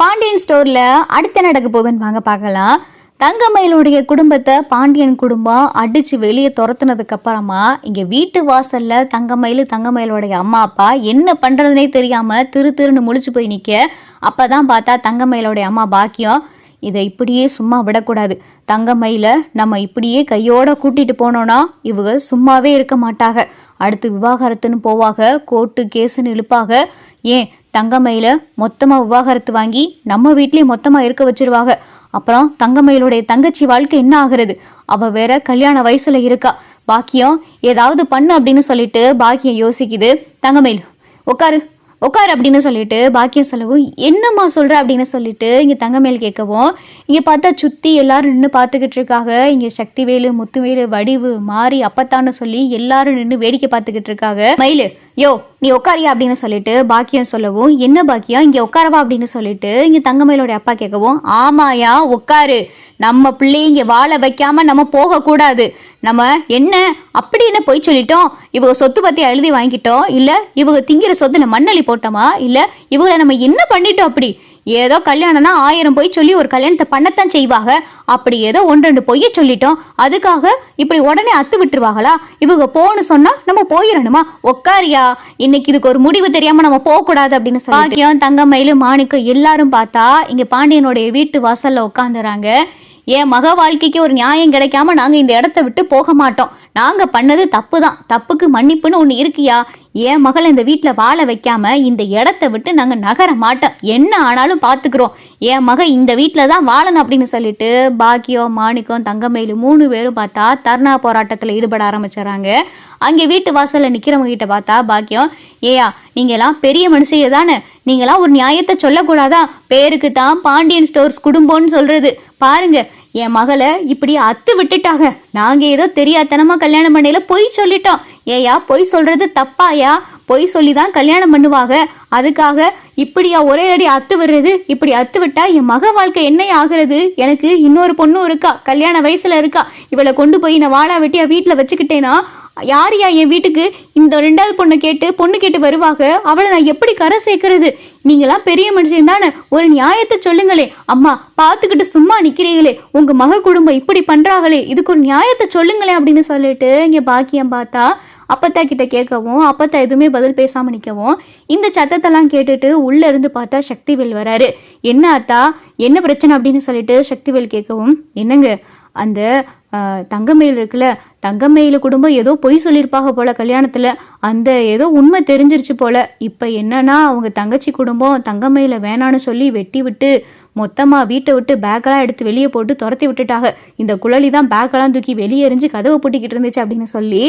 பாண்டியன் ஸ்டோர்ல அடுத்த நடக்க போகுதுன்னு வாங்க பார்க்கலாம். தங்கமயிலுடைய குடும்பத்தை பாண்டியன் குடும்பம் அடிச்சு வெளியே துரத்துனதுக்கு அப்புறமா இங்க வீட்டு வாசல்ல தங்கமயில் தங்கமயிலுடைய அம்மா அப்பா என்ன பண்றதுனே தெரியாம திரு திருன்னு முழிச்சு போய் நிக்க. அப்பதான் பார்த்தா தங்கமயிலுடைய அம்மா பாக்கியம். இதை இப்படியே சும்மா விடக்கூடாது. தங்கமயில நம்ம இப்படியே கையோட கூட்டிட்டு போனோம்னா இவங்க சும்மாவே இருக்க மாட்டாங்க. அடுத்து விவாகரத்துன்னு போவாக கோர்ட்டு கேஸுன்னு இழுப்பாக ஏன்? தங்கமயில மொத்தமா விவாகரத்து வாங்கி நம்ம வீட்லயே மொத்தமா இருக்க வச்சிருவாங்க. அப்புறம் தங்கமயிலுடைய தங்கச்சி வாழ்க்கை என்ன ஆகுறது? அவ வேற கல்யாண வயசுல இருக்கா. பாக்கியம் ஏதாவது பண்ணு அப்படின்னு சொல்லிட்டு பாக்கியம் யோசிக்குது தங்கமயில். உட்காரு உட்காரு அப்படின்னு சொல்லிட்டு பாக்கியம் சொல்லவும் என்னம்மா சொல்ற? அப்படின்னு சொல்லிட்டு இங்க தங்கமேல் கேட்கவும் இங்க பார்த்தா சுத்தி எல்லாரும் நின்று பார்த்துக்கிட்டு இருக்காங்க. இங்க சக்திவேலு முத்துவேலு வடிவு மாறி அப்பத்தான்னு சொல்லி எல்லாரும் நின்று வேடிக்கை பார்த்துக்கிட்டு இருக்காங்க. மயிலு யோ நீ உட்காரியா அப்படின்னு சொல்லிட்டு பாக்கியம் சொல்லவும் என்ன பாக்கியம் இங்கே உட்காரவா? அப்படின்னு சொல்லிட்டு இங்கே தங்கமயிலோட அப்பா கேட்கவும் ஆமாயா உட்காரு. நம்ம பிள்ளைங்க வாழ வைக்காம நம்ம போகக்கூடாது. நம்ம என்ன? அப்படி என்ன போய் சொல்லிட்டோம்? இவங்க சொத்து பற்றி எழுதி வாங்கிட்டோம்? இல்லை இவங்க திங்கிற சொத்துல மண்ணளி போட்டோமா? இல்லை இவங்களை நம்ம என்ன பண்ணிட்டோம் அப்படி? ஏதோ கல்யாணம்னா ஆயிரம் பொய் சொல்லி ஒரு கல்யாணத்தை பண்ணத்தான் செய்வாங்க. அப்படி ஏதோ ஒன்று ரெண்டு பொய்ய சொல்லிட்டோம். அதுக்காக இப்படி உடனே அத்து விட்டுருவாங்களா? இவங்க போன்னு சொன்னா நம்ம போயிடணுமா உக்காரியா? இன்னைக்கு இதுக்கு ஒரு முடிவு தெரியாம நம்ம போக கூடாது அப்படின்னு சொல்லி பாக்கியம் தங்கமயிலு மாணிக்கம் எல்லாரும் பார்த்தா இங்க பாண்டியனுடைய வீட்டு வாசல்ல உட்காந்துறாங்க என் மக வாழ்க்கைக்கு ஒரு நியாயம் கிடைக்காம நாங்க இந்த இடத்த விட்டு போக மாட்டோம். நாங்க பண்ணது தப்பு தான் தப்புக்கு மன்னிப்புன்னு ஒண்ணு இருக்கியா? என் மகளை இந்த வீட்டில் வாழ வைக்காம இந்த இடத்த விட்டு நாங்கள் நகர மாட்டோம். என்ன ஆனாலும் பார்த்துக்குறோம் என் மக இந்த வீட்டில் தான் வாழணும் அப்படின்னு சொல்லிட்டு பாக்கியம் மாணிக்கம் தங்கமயிலு மூணு பேரும் பார்த்தா தர்ணா போராட்டத்தில் ஈடுபட ஆரம்பிச்சிடறாங்க அங்கே வீட்டு வாசலில் நிற்கிறவங்க கிட்ட பார்த்தா பாக்கியம் ஏயா நீங்களாம் பெரிய மனுஷையே தானே. நீங்களாம் ஒரு நியாயத்தை சொல்லக்கூடாதா? பேருக்கு தான் பாண்டியன் ஸ்டோர்ஸ் குடும்பம்னு சொல்கிறது பாருங்கள் என் மகளை இப்படி அத்து விட்டுட்டாங்க. நாங்க ஏதோ தெரியாதனமா கல்யாணம் பண்ணையில பொய் சொல்லிட்டோம். ஏயா பொய் சொல்றது தப்பாயா? பொய் சொல்லி தான் கல்யாணம் பண்ணுவாங்க. அதுக்காக இப்படியா ஒரே அடி அத்து விடுறது? இப்படி அத்து விட்டா என் மக வாழ்க்கை என்ன ஆகுறது? எனக்கு இன்னொரு பொண்ணும் இருக்கா? கல்யாண வயசுல இருக்கா? இவளை கொண்டு போய் நான் வாழா வெட்டியா வீட்டுல வச்சுக்கிட்டேனா? யார் யா என் வீட்டுக்கு இந்த ரெண்டாவது பொண்ணை கேட்டு பொண்ணு கேட்டு வருவாங்க அவளை நான் எப்படி கரை சேர்க்கறது? நீங்களாம் பெரிய மனுஷன் தானே. ஒரு நியாயத்தை சொல்லுங்களே. அம்மா பார்த்துக்கிட்டு சும்மா நிக்கிறீங்களே. உங்க மக குடும்பம் இப்படி பண்றாங்களே. இதுக்கு ஒரு நியாயத்தை சொல்லுங்களே அப்படின்னு சொல்லிட்டு இங்க பாக்கியம் பார்த்தா அப்பத்தா கிட்ட கேட்கவும் அப்பத்தா எதுவுமே பதில் பேசாம நிக்கவும் இந்த சத்தத்தெல்லாம் கேட்டுட்டு உள்ள இருந்து பார்த்தா சக்திவேல் வராரு. என்ன அத்தா? என்ன பிரச்சனை அப்படின்னு சொல்லிட்டு சக்திவேல் கேட்கவும் என்னங்க? அந்த தங்கமயில் இருக்குல்ல தங்கமயில் குடும்பம் ஏதோ பொய் சொல்லியிருப்பாங்க போல கல்யாணத்தில். அந்த ஏதோ உண்மை தெரிஞ்சிருச்சு போல. இப்போ என்னன்னா அவங்க தங்கச்சி குடும்பம் தங்கமயில வேணான்னு சொல்லி வெட்டி விட்டு மொத்தமாக வீட்டை விட்டு பேக்கெல்லாம் எடுத்து வெளியே போட்டு துரத்தி விட்டுட்டாங்க. இந்த குழலி தான் பேக்கெல்லாம் தூக்கி வெளியே எரிஞ்சு கதவை பூட்டிக்கிட்டு இருந்துச்சு அப்படின்னு சொல்லி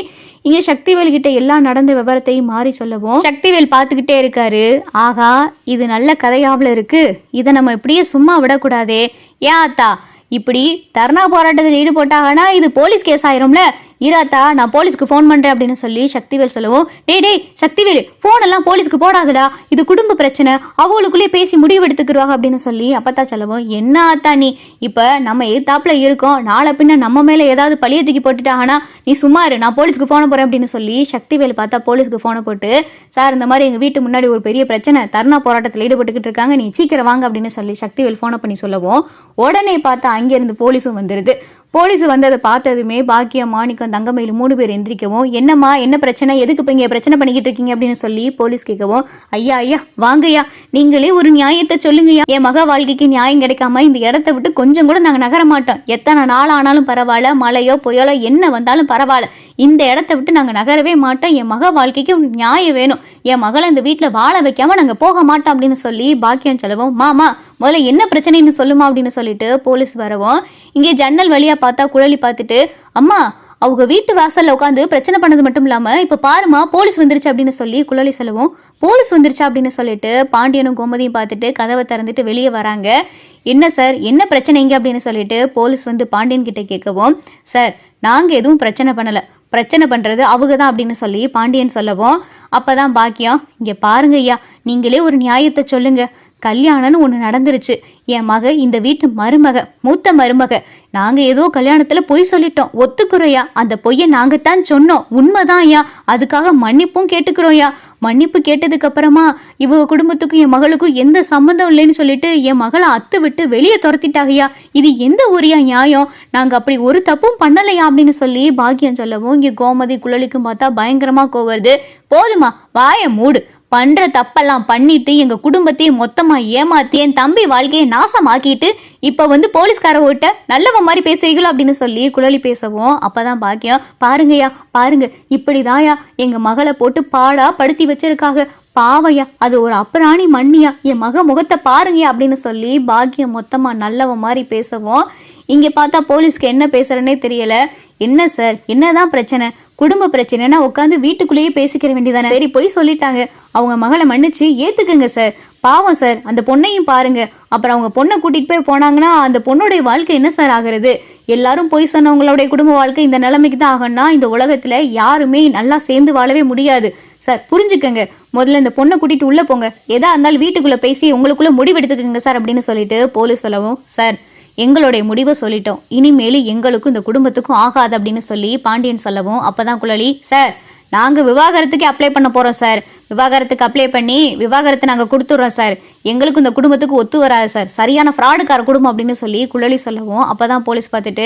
இங்கே சக்திவேல் கிட்ட எல்லாம் நடந்த விவரத்தையும் மாறி சொல்லவும் சக்திவேல் பார்த்துக்கிட்டே இருக்காரு. ஆகா இது நல்ல கதையாவில் இருக்கு. இதை நம்ம இப்படியே சும்மா விடக்கூடாதே. ஏன் அத்தா இப்படி தர்ணா போராட்டத்தில் ஈடுபட்டாங்கன்னா இது போலீஸ் கேஸ் ஆயிரும்ல? இராத்தா நான் போலீஸ்க்கு ஃபோன் பண்ணுறேன் அப்படின்னு சொல்லி சக்திவேல் சொல்லவும் டே டேய் சக்திவேல் ஃபோன் எல்லாம் போலீஸ்க்கு போடாதடா. இது குடும்ப பிரச்சனை. அவங்களுக்குள்ளே பேசி முடிவு எடுத்துக்கிடுவாங்க அப்படின்னு சொல்லி அப்பத்தா சொல்லவும் என்ன ஆத்தா நீ? இப்போ நம்ம எதிர்த்தாப்பில் இருக்கோம். நாளை பின்ன நம்ம மேலே ஏதாவது பழிய தூக்கி போட்டுட்டாங்கன்னா நீ சும்மா இரு நான் போலீஸ்க்கு ஃபோனை போறேன் அப்படின்னு சொல்லி சக்திவேல் பார்த்தா போலீஸ்க்கு ஃபோனை போட்டு சார் இந்த மாதிரி எங்க வீட்டு முன்னாடி ஒரு பெரிய பிரச்சனை தர்ணா போராட்டத்தில் ஈடுபட்டுக்கிட்டு இருக்காங்க நீ சீக்கிரம் வாங்க அப்படின்னு சொல்லி சக்திவேல் ஃபோனை பண்ணி சொல்லவும் உடனே பார்த்தா அங்கிருந்து போலீஸும் வந்துருது. போலீஸ் வந்ததை பார்த்ததுமே பாக்கியம் மாணிக்கம் தங்கமயில் மூணு பேர் எந்திரிக்கவும் என்னம்மா என்ன பிரச்சனை? எதுக்கு இப்போ இங்கே பிரச்சனை பண்ணிக்கிட்டு இருக்கீங்க? அப்படின்னு சொல்லி போலீஸ் கேட்கவும் ஐயா ஐயா வாங்கய்யா நீங்களே ஒரு நியாயத்தை சொல்லுங்கய்யா. என் மக வாழ்க்கைக்கு நியாயம் கிடைக்காம இந்த இடத்த விட்டு கொஞ்சம் கூட நாங்கள் நகர மாட்டோம். எத்தனை நாள் ஆனாலும் பரவாயில்ல மழையோ புயலோ என்ன வந்தாலும் பரவாயில்ல. இந்த இடத்த விட்டு நாங்கள் நகரவே மாட்டோம். என் மக வாழ்க்கைக்கு நியாயம் வேணும். என் மகளை இந்த வீட்டில் வாழ வைக்காம நாங்கள் போக மாட்டோம் அப்படின்னு சொல்லி பாக்கியம் சொல்லவும் மாமா முதல்ல என்ன பிரச்சனைன்னு சொல்லுமா? அப்படின்னு சொல்லிட்டு போலீஸ் வரவும் இங்கே ஜன்னல் வழியாக பார்த்தா குழலி பார்த்துட்டு அம்மா அவங்க வீட்டு வாசல்ல உட்காந்து பிரச்சனை பண்ணது மட்டும் இல்லாம இப்ப பாருமா போலீஸ் வந்துருச்சு அப்படின்னு சொல்லி குழலி சொல்லவும் போலீஸ் வந்துருச்சு? அப்படின்னு சொல்லிட்டு பாண்டியனும் கோமதியும் பார்த்துட்டு கதவை திறந்துட்டு வெளியே வராங்க. என்ன சார்? என்ன பிரச்சனை இங்க? அப்படின்னு சொல்லிட்டு போலீஸ் வந்து பாண்டியன் கிட்ட கேட்கவும் சார் நாங்கள் எதுவும் பிரச்சனை பண்ணலை. பிரச்சனை பண்ணுறது அவங்க தான் அப்படின்னு சொல்லி பாண்டியன் சொல்லவும் அப்பதான் பாக்கியம் இங்கே பாருங்க ஐயா நீங்களே ஒரு நியாயத்தை சொல்லுங்க. கல்யாணம்னு ஒன்று நடந்துருச்சு. என் மக இந்த வீட்டு மருமக மூத்த மருமக நாங்கள் ஏதோ கல்யாணத்தில் பொய் சொல்லிட்டோம். ஒத்துக்கிறோயா அந்த பொய்யை நாங்கள் தான் சொன்னோம். உண்மைதான் ஐயா. அதுக்காக மன்னிப்பும் கேட்டுக்கிறோம்யா மன்னிப்பு கேட்டதுக்கு அப்புறமா இவ குடும்பத்துக்கும் என் மகளுக்கும் எந்த சம்மந்தம் இல்லைன்னு சொல்லிட்டு என் மகளை அத்து விட்டு வெளியே துரத்திட்டாங்கய்யா. இது எந்த ஊரியா நியாயம்? நாங்க அப்படி ஒரு தப்பும் பண்ணலையா அப்படின்னு சொல்லி பாக்கியம் சொல்லவும் இங்க கோமதி குழலிக்கும் பார்த்தா பயங்கரமா கோவருது போதுமா வாய மூடு. பண்ற தப்பெல்லாம் பண்ணிட்டு எங்க குடும்பத்தையும் மொத்தமா ஏமாத்தி என் தம்பி வாழ்க்கையை நாசமாக்கிட்டு இப்ப வந்து போலீஸ்கார ஓட்ட நல்லவ மாதிரி பேசுறீங்களோ அப்படின்னு சொல்லி குழலி பேசவும். அப்பதான் பாக்கியம் பாருங்கய்யா பாருங்க. இப்படிதாயா எங்க மகளை போட்டு பாடா படுத்தி வச்சிருக்காங்க. பாவையா அது ஒரு அப்புறாணி மண்ணியா என் மக முகத்தை பாருங்கயா அப்படின்னு சொல்லி பாக்கியம் மொத்தமா நல்லவ மாதிரி பேசவும். இங்க பார்த்தா போலீஸ்க்கு என்ன பேசுறேன்னே தெரியல. என்ன சார்? என்னதான் பிரச்சனை? குடும்ப பிரச்சனைனா உட்காந்து வீட்டுக்குள்ளேயே பேசிக்கிற வேண்டியதானே? சரி போய் சொல்லிட்டாங்க. அவங்க மகளை மன்னிச்சு ஏத்துக்குங்க சார். பாவம் சார். அந்த பொண்ணையும் பாருங்க. அப்புறம் அவங்க பொண்ணை கூட்டிட்டு போய் போனாங்கன்னா அந்த பொண்ணுடைய வாழ்க்கை என்ன சார் ஆகுறது? எல்லாரும் போய் சொன்னவங்களுடைய குடும்ப வாழ்க்கை இந்த நிலைமைக்கு தான் ஆகும்னா இந்த உலகத்துல யாருமே நல்லா சேர்ந்து வாழவே முடியாது. சார் புரிஞ்சுக்கங்க. முதல்ல இந்த பொண்ணை கூட்டிட்டு உள்ள போங்க. எதா இருந்தாலும் வீட்டுக்குள்ள பேசி உங்களுக்குள்ள முடிவெடுத்துக்கங்க சார் அப்படின்னு சொல்லிட்டு போலீஸ் சொல்லவும் சார். எங்களுடைய முடிவை சொல்லிட்டோம். இனிமேல் எங்களுக்கும் இந்த குடும்பத்துக்கும் ஆகாது அப்படின்னு சொல்லி பாண்டியன் சொல்லவும் அப்பதான் குழலி சார் நாங்க விவாகரத்துக்கு அப்ளை பண்ண போறோம் சார். விவாகரத்துக்கு அப்ளை பண்ணி விவாகரத்தை நாங்க கொடுத்துட்றோம் சார். எங்களுக்கும் இந்த குடும்பத்துக்கு ஒத்து வராது சார். சரியான ஃப்ராடுக்கார குடும்பம் அப்படின்னு சொல்லி குழலி சொல்லவும் அப்பதான் போலீஸ் பார்த்துட்டு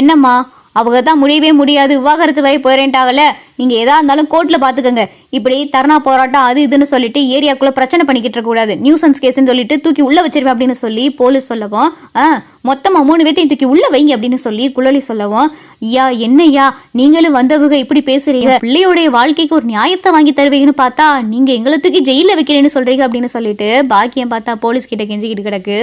என்னம்மா அவங்க தான் முடியவே முடியாது. விவாகரத்து வரை போயிரேன்ட்டாகல நீங்க எதா இருந்தாலும் கோர்ட்ல பாத்துக்கோங்க. இப்படி தர்ணா போராட்டம் அது இதுன்னு சொல்லிட்டு ஏரியாக்குள்ள பிரச்சனை பண்ணிக்கிட்டு இருக்க கூடாது. நியூசன்ஸ் கேஸ்னு சொல்லிட்டு தூக்கி உள்ள வச்சிருவேன் அப்படின்னு சொல்லி போலீஸ் சொல்லவும் மொத்தமா மூணு பேர்த்தையும் தூக்கி உள்ள வைங்க அப்படின்னு சொல்லி குழலி சொல்லவும் ஐயா என்னய்யா நீங்களும் வந்தவங்க இப்படி பேசுறீங்க. பிள்ளையோடைய வாழ்க்கைக்கு ஒரு நியாயத்தை வாங்கி தருவீங்கன்னு பார்த்தா நீங்க எங்களை தூக்கி ஜெயில வைக்கிறேன்னு சொல்றீங்க அப்படின்னு சொல்லிட்டு பாக்கியம் பார்த்தா போலீஸ் கிட்ட கெஞ்சிக்கிட்டு கிடக்கு.